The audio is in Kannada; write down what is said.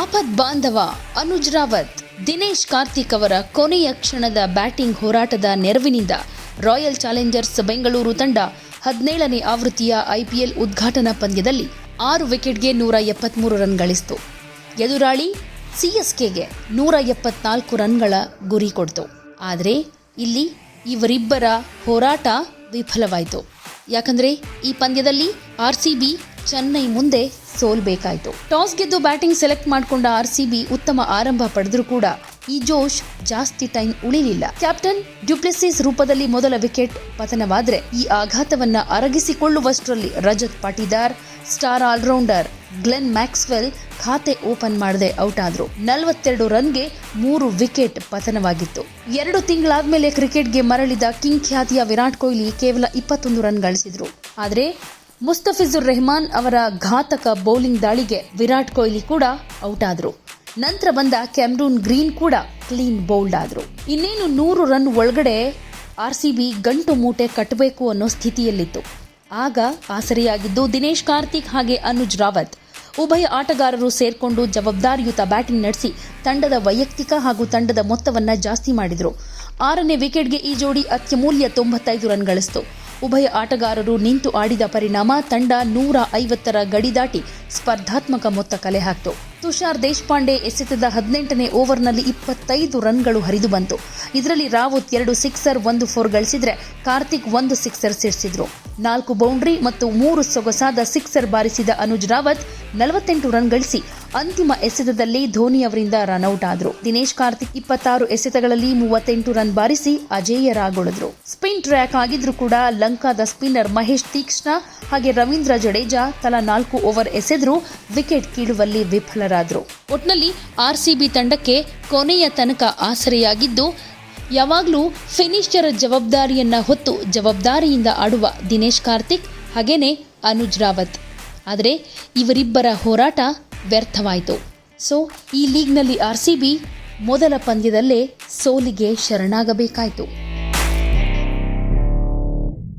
ಆಪದ್ ಬಾಂಧವ ಅನುಜ್ ರಾವತ್, ದಿನೇಶ್ ಕಾರ್ತಿಕ್ ಅವರ ಕೊನೆಯ ಕ್ಷಣದ ಬ್ಯಾಟಿಂಗ್ ಹೋರಾಟದ ನೆರವಿನಿಂದ ರಾಯಲ್ ಚಾಲೆಂಜರ್ಸ್ ಬೆಂಗಳೂರು ತಂಡ ಹದಿನೇಳನೇ ಆವೃತ್ತಿಯ ಐಪಿಎಲ್ ಉದ್ಘಾಟನಾ ಪಂದ್ಯದಲ್ಲಿ ಆರು ವಿಕೆಟ್ಗೆ ನೂರ ಎಪ್ಪತ್ಮೂರು ರನ್ ಗಳಿಸಿತು. ಎದುರಾಳಿ ಸಿಎಸ್ಕೆಗೆ ನೂರ ಎಪ್ಪತ್ನಾಲ್ಕು ರನ್ಗಳ ಗುರಿ ಕೊಡ್ತು. ಆದರೆ ಇಲ್ಲಿ ಇವರಿಬ್ಬರ ಹೋರಾಟ ವಿಫಲವಾಯಿತು. ಯಾಕಂದ್ರೆ ಈ ಪಂದ್ಯದಲ್ಲಿ ಆರ್ಸಿಬಿ ಚೆನ್ನೈ ಮುಂದೆ ಸೋಲ್ಬೇಕಾಯಿತು. ಟಾಸ್ ಗೆದ್ದು ಬ್ಯಾಟಿಂಗ್ ಸೆಲೆಕ್ಟ್ ಮಾಡಿಕೊಂಡ ಆರ್ಸಿಬಿ ಉತ್ತಮ ಆರಂಭ ಪಡೆದರೂ ಕೂಡ ಈ ಜೋಶ್ ಜಾಸ್ತಿ ಟೈಮ್ ಉಳಿಲಿಲ್ಲ. ಕ್ಯಾಪ್ಟನ್ ಡ್ಯುಪ್ಲೆಸಿಸ್ ರೂಪದಲ್ಲಿ ಮೊದಲ ವಿಕೆಟ್ ಪತನವಾದ್ರೆ ಈ ಆಘಾತವನ್ನ ಅರಗಿಸಿಕೊಳ್ಳುವಷ್ಟರಲ್ಲಿ Rajat Patidar, star all rounder Glenn Maxwell ಖಾತೆ ಓಪನ್ ಮಾಡದೆ ಔಟ್ ಆದ್ರು. ನಲವತ್ತೆರಡು ರನ್ಗೆ ಮೂರು ವಿಕೆಟ್ ಪತನವಾಗಿತ್ತು. ಎರಡು ತಿಂಗಳಾದ್ಮೇಲೆ ಕ್ರಿಕೆಟ್ಗೆ ಮರಳಿದ ಕಿಂಗ್ ಖ್ಯಾತಿಯ ವಿರಾಟ್ ಕೊಹ್ಲಿ ಕೇವಲ ಇಪ್ಪತ್ತೊಂದು ರನ್ ಗಳಿಸಿದ್ರು. ಆದರೆ ಮುಸ್ತಫಿಜುರ್ ರೆಹಮಾನ್ ಅವರ ಘಾತಕ ಬೌಲಿಂಗ್ ದಾಳಿಗೆ ವಿರಾಟ್ ಕೊಹ್ಲಿ ಕೂಡ ಔಟ್ ಆದ್ರು. ನಂತರ ಬಂದ ಕ್ಯಾಮ್ರೂನ್ ಗ್ರೀನ್ ಕೂಡ ಕ್ಲೀನ್ ಬೌಲ್ಡ್ ಆದ್ರು. ಇನ್ನೇನು ನೂರು ರನ್ ಒಳಗಡೆ ಆರ್ಸಿಬಿ ಗಂಟು ಮೂಟೆ ಕಟ್ಟಬೇಕು ಅನ್ನೋ ಸ್ಥಿತಿಯಲ್ಲಿತ್ತು. ಆಗ ಆಸರೆಯಾಗಿದ್ದು ದಿನೇಶ್ ಕಾರ್ತಿಕ್ ಹಾಗೆ ಅನುಜ್ ರಾವತ್. ಉಭಯ ಆಟಗಾರರು ಸೇರ್ಕೊಂಡು ಜವಾಬ್ದಾರಿಯುತ ಬ್ಯಾಟಿಂಗ್ ನಡೆಸಿ ತಂಡದ ವೈಯಕ್ತಿಕ ಹಾಗೂ ತಂಡದ ಮೊತ್ತವನ್ನು ಜಾಸ್ತಿ ಮಾಡಿದರು. ಆರನೇ ವಿಕೆಟ್ಗೆ ಈ ಜೋಡಿ ಅತ್ಯಮೂಲ್ಯ ತೊಂಬತ್ತೈದು ರನ್ ಗಳಿಸಿತು. ಉಭಯ ಆಟಗಾರರು ನಿಂತು ಆಡಿದ ಪರಿಣಾಮ ತಂಡ ನೂರ ಐವತ್ತರ ಗಡಿ ದಾಟಿ ಸ್ಪರ್ಧಾತ್ಮಕ ಮೊತ್ತ ಕಲೆ ಹಾಕ್ತು. ತುಷಾರ್ ದೇಶಪಾಂಡೆ ಎಸೆತದ ಹದಿನೆಂಟನೇ ಓವರ್ನಲ್ಲಿ ಇಪ್ಪತ್ತೈದು ರನ್ಗಳು ಹರಿದು ಬಂತು. ಇದರಲ್ಲಿ ರಾವತ್ ಎರಡು ಸಿಕ್ಸರ್, ಒಂದು ಫೋರ್ ಗಳಿಸಿದ್ರೆ ಕಾರ್ತಿಕ್ ಒಂದು ಸಿಕ್ಸರ್ ಸಿಡಿಸಿದ್ರು ನಾಲ್ಕು ಬೌಂಡ್ರಿ ಮತ್ತು ಮೂರು ಸೊಗಸಾದ ಸಿಕ್ಸರ್ ಬಾರಿಸಿದ ಅನುಜ್ ರಾವತ್ ನಲವತ್ತೆಂಟು ರನ್ ಗಳಿಸಿ ಅಂತಿಮ ಎಸೆತದಲ್ಲಿ ಧೋನಿ ಅವರಿಂದ ರನ್ಔಟ್ ಆದ್ರು. ದಿನೇಶ್ ಕಾರ್ತಿಕ್ ಇಪ್ಪತ್ತಾರು ಎಸೆತಗಳಲ್ಲಿ ಮೂವತ್ತೆಂಟು ರನ್ ಬಾರಿಸಿ ಅಜೇಯರಾಗೊಳಿದ್ರು. ಸ್ಪಿನ್ ಟ್ರ್ಯಾಕ್ ಆಗಿದ್ರು ಕೂಡ ಲಂಕಾದ ಸ್ಪಿನ್ನರ್ ಮಹೇಶ್ ತೀಕ್ಷ್ಣ ಹಾಗೆ ರವೀಂದ್ರ ಜಡೇಜಾ ತಲಾ ನಾಲ್ಕು ಓವರ್ ಎಸೆದ್ರು ವಿಕೆಟ್ ಕೀಳುವಲ್ಲಿ ವಿಫಲರಾದ್ರು. ಒಟ್ನಲ್ಲಿ ಆರ್ಸಿಬಿ ತಂಡಕ್ಕೆ ಕೊನೆಯ ತನಕ ಆಸರೆಯಾಗಿದ್ದು, ಯಾವಾಗಲೂ ಫಿನಿಷರ್ ಜವಾಬ್ದಾರಿಯನ್ನ ಹೊತ್ತು ಜವಾಬ್ದಾರಿಯಿಂದ ಆಡುವ ದಿನೇಶ್ ಕಾರ್ತಿಕ್, ಹಾಗೇನೆ ಅನುಜ್ ರಾವತ್. ಆದರೆ ಇವರಿಬ್ಬರ ಹೋರಾಟ ವ್ಯರ್ಥವಾಯಿತು. ಸೊ ಈ ಲೀಗ್ನಲ್ಲಿ ಆರ್ ಸಿ ಬಿ ಮೊದಲ ಪಂದ್ಯದಲ್ಲೇ ಸೋಲಿಗೆ ಶರಣಾಗಬೇಕಾಯಿತು.